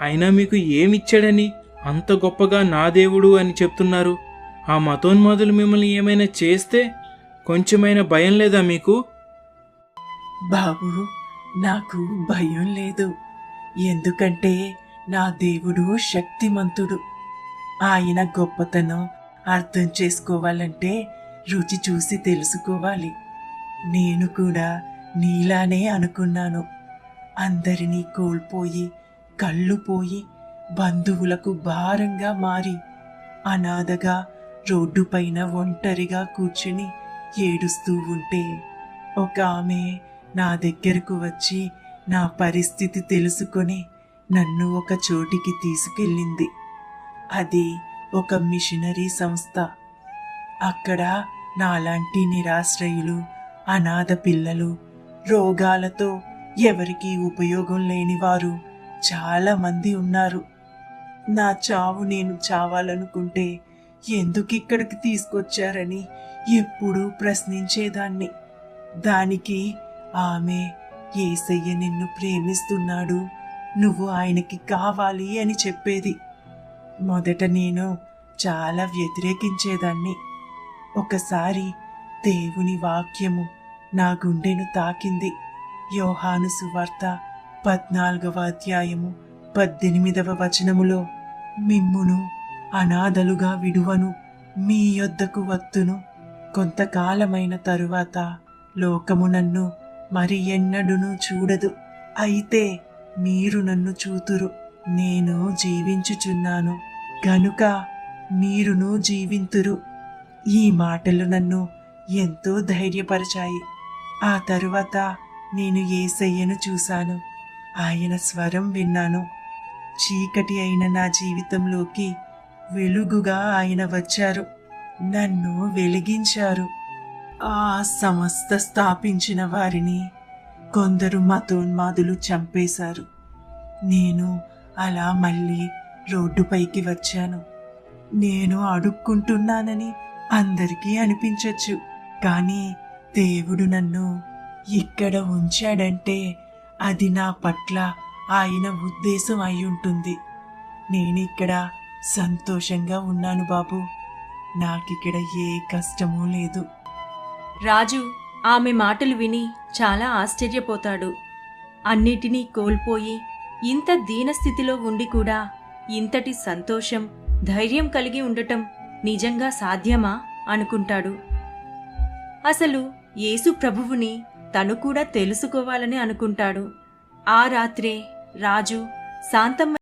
అయినా మీకు ఏమిచ్చాడని? అంత గొప్పగా నా దేవుడు అని చెప్తున్నారు. ఆ మతోన్మాదులు మిమ్మల్ని ఏమైనా చేస్తే కొంచెమైనా భయం లేదా మీకు? బాబు నాకు భయం లేదు. ఎందుకంటే నా దేవుడు శక్తిమంతుడు. ఆయన గొప్పతనం అర్థం చేసుకోవాలంటే రుచి చూసి తెలుసుకోవాలి. నేను కూడా నీలానే అనుకున్నాను. అందరినీ కోల్పోయి కళ్ళు పోయి బంధువులకు భారంగా మారి అనాథగా రోడ్డుపైన ఒంటరిగా కూర్చుని ఏడుస్తూ ఉంటే ఒక ఆమె నా దగ్గరకు వచ్చి నా పరిస్థితి తెలుసుకొని నన్ను ఒక చోటికి తీసుకెళ్ళింది. అది ఒక మిషనరీ సంస్థ. అక్కడ నాలాంటి నిరాశ్రయులు అనాథ పిల్లలు రోగాలతో ఎవరికీ ఉపయోగం లేని చాలామంది చాలా మంది ఉన్నారు. నా చావు నేను చావాలనుకుంటే ఎందుకు ఇక్కడికి తీసుకొచ్చారని ఎప్పుడూ ప్రశ్నించేదాన్ని. దానికి ఆమె ఏసయ్య నిన్ను ప్రేమిస్తున్నాడు నువ్వు ఆయనకి కావాలి అని చెప్పేది. మొదట నేను చాలా వ్యతిరేకించేదాన్ని. ఒకసారి దేవుని వాక్యము నా గుండెను తాకింది. యోహాను సువార్త పద్నాలుగవ అధ్యాయము పద్దెనిమిదవ వచనములో మిమ్మును అనాథలుగా విడువను మీ యొద్దకు వత్తును. కొంతకాలమైన తరువాత లోకము నన్ను మరి ఎన్నడును చూడదు. అయితే మీరు నన్ను చూతురు. నేను జీవించుచున్నాను. గనుక మీరును జీవింతురు. ఈ మాటలు నన్ను ఎంతో ధైర్యపరిచాయి. ఆ తరువాత నేను ఏసయ్యను చూశాను. ఆయన స్వరం విన్నాను. చీకటి అయిన నా జీవితంలోకి వెలుగుగా ఆయన వచ్చారు. నన్ను వెలిగించారు. ఆ సంస్థ స్థాపించిన వారిని కొందరు మతోన్మాదులు చంపేశారు. నేను అలా మళ్ళీ రోడ్డుపైకి వచ్చాను. నేను అడుక్కుంటున్నానని అందరికీ అనిపించవచ్చు కానీ దేవుడు నన్ను ఇక్కడ ఉంచాడంటే అది నా పట్ల ఆయన ఉద్దేశం అయి ఉంటుంది నేనిక్కడ సంతోషంగా ఉన్నాను బాబు. నాకిక్కడ ఏ కష్టమూ లేదు. రాజు ఆమె మాటలు విని చాలా ఆశ్చర్యపోతాడు. అన్నిటినీ కోల్పోయి ఇంత దీనస్థితిలో ఉండి కూడా ఇంతటి సంతోషం ధైర్యం కలిగి ఉండటం నిజంగా సాధ్యమా అనుకుంటాడు. అసలు యేసు ప్రభువుని తను కూడా తెలుసుకోవాలని అనుకుంటాడు. ఆ రాత్రే రాజు శాంతమ్మ